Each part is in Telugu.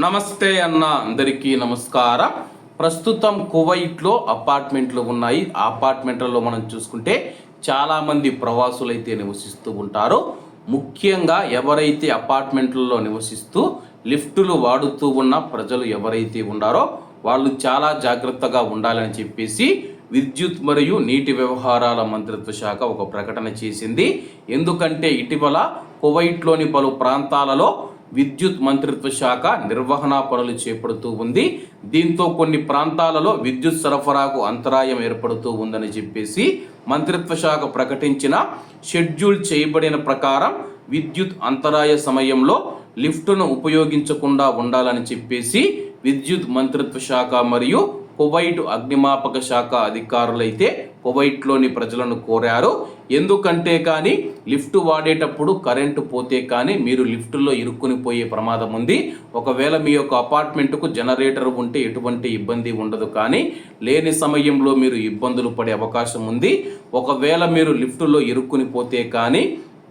నమస్తే అన్న అందరికీ నమస్కారం. ప్రస్తుతం కువైట్లో అపార్ట్మెంట్లు ఉన్నాయి. ఆ అపార్ట్మెంట్లలో మనం చూసుకుంటే చాలామంది ప్రవాసులు అయితే నివసిస్తూ ఉంటారు. ముఖ్యంగా ఎవరైతే అపార్ట్మెంట్లలో నివసిస్తూ లిఫ్టులు వాడుతూ ఉన్న ప్రజలు ఎవరైతే ఉన్నారో వాళ్ళు చాలా జాగ్రత్తగా ఉండాలని చెప్పేసి విద్యుత్ మరియు నీటి వ్యవహారాల మంత్రిత్వ శాఖ ఒక ప్రకటన చేసింది. ఎందుకంటే ఇటీవల కువైట్లోని పలు ప్రాంతాలలో విద్యుత్ మంత్రిత్వ శాఖ నిర్వహణ పనులు చేపడుతూ ఉంది. దీంతో కొన్ని ప్రాంతాలలో విద్యుత్ సరఫరాకు అంతరాయం ఏర్పడుతూ ఉందని చెప్పేసి మంత్రిత్వ శాఖ ప్రకటించిన షెడ్యూల్ చేయబడిన ప్రకారం విద్యుత్ అంతరాయ సమయంలో లిఫ్టును ఉపయోగించకుండా ఉండాలని చెప్పేసి విద్యుత్ మంత్రిత్వ శాఖ మరియు కువైట్ అగ్నిమాపక శాఖ అధికారులైతే కువైట్లోని ప్రజలను కోరారు. ఎందుకంటే కానీ లిఫ్ట్ వాడేటప్పుడు కరెంటు పోతే కానీ మీరు లిఫ్టులో ఇరుక్కుని పోయే ప్రమాదం ఉంది. ఒకవేళ మీ యొక్క అపార్ట్మెంట్కు జనరేటర్ ఉంటే ఎటువంటి ఇబ్బంది ఉండదు కానీ లేని సమయంలో మీరు ఇబ్బందులు పడే అవకాశం ఉంది. ఒకవేళ మీరు లిఫ్టులో ఇరుక్కుని పోతే కానీ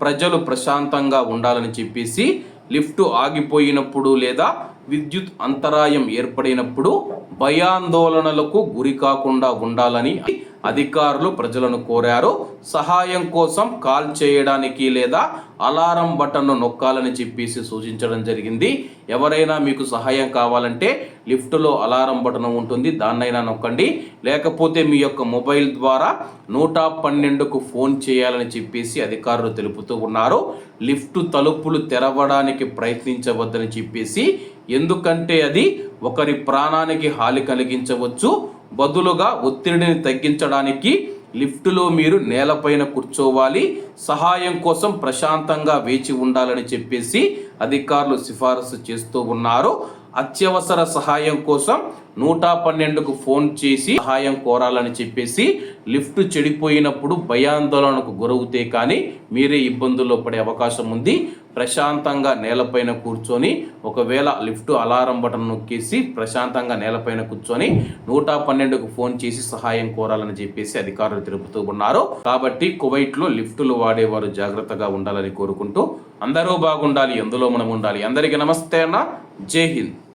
ప్రజలు ప్రశాంతంగా ఉండాలని చెప్పేసి లిఫ్ట్ ఆగిపోయినప్పుడు లేదా విద్యుత్ అంతరాయం ఏర్పడినప్పుడు భయాందోళనలకు గురి కాకుండా ఉండాలని అధికారులు ప్రజలను కోరారు. సహాయం కోసం కాల్ చేయడానికి లేదా అలారం బటన్ను నొక్కాలని చెప్పేసి సూచించడం జరిగింది. ఎవరైనా మీకు సహాయం కావాలంటే లిఫ్ట్లో అలారం బటన్ ఉంటుంది. దాన్నైనా నొక్కండి. లేకపోతే మీ యొక్క మొబైల్ ద్వారా నూట పన్నెండుకు ఫోన్ చేయాలని చెప్పేసి అధికారులు తెలుపుతూ ఉన్నారు. లిఫ్ట్ తలుపులు తెరవడానికి ప్రయత్నించవద్దని చెప్పేసి ఎందుకంటే అది ఒకరి ప్రాణానికి హాని కలిగించవచ్చు. బదులుగా ఒత్తిడిని తగ్గించడానికి లిఫ్టులో మీరు నేలపైన కూర్చోవాలి. సహాయం కోసం ప్రశాంతంగా వేచి ఉండాలని చెప్పేసి అధికారులు సిఫారసు చేస్తూ ఉన్నారు. అత్యవసర సహాయం కోసం నూట పన్నెండుకు ఫోన్ చేసి సహాయం కోరాలని చెప్పేసి లిఫ్ట్ చెడిపోయినప్పుడు భయాందోళనకు గురవుతే కానీ మీరే ఇబ్బందుల్లో పడే అవకాశం ఉంది. ప్రశాంతంగా నేలపైన కూర్చొని ఒకవేళ లిఫ్ట్ అలారం బటన్ నొక్కేసి ప్రశాంతంగా నేలపైన కూర్చొని నూట పన్నెండుకు ఫోన్ చేసి సహాయం కోరాలని చెప్పేసి అధికారులు తెలుపుతూ ఉన్నారు. కాబట్టి కువైట్లో లిఫ్టులు వాడేవారు జాగ్రత్తగా ఉండాలని కోరుకుంటూ అందరూ బాగుండాలి ఎందులో మనం ఉండాలి. అందరికీ నమస్తే అన్న. జై హింద్.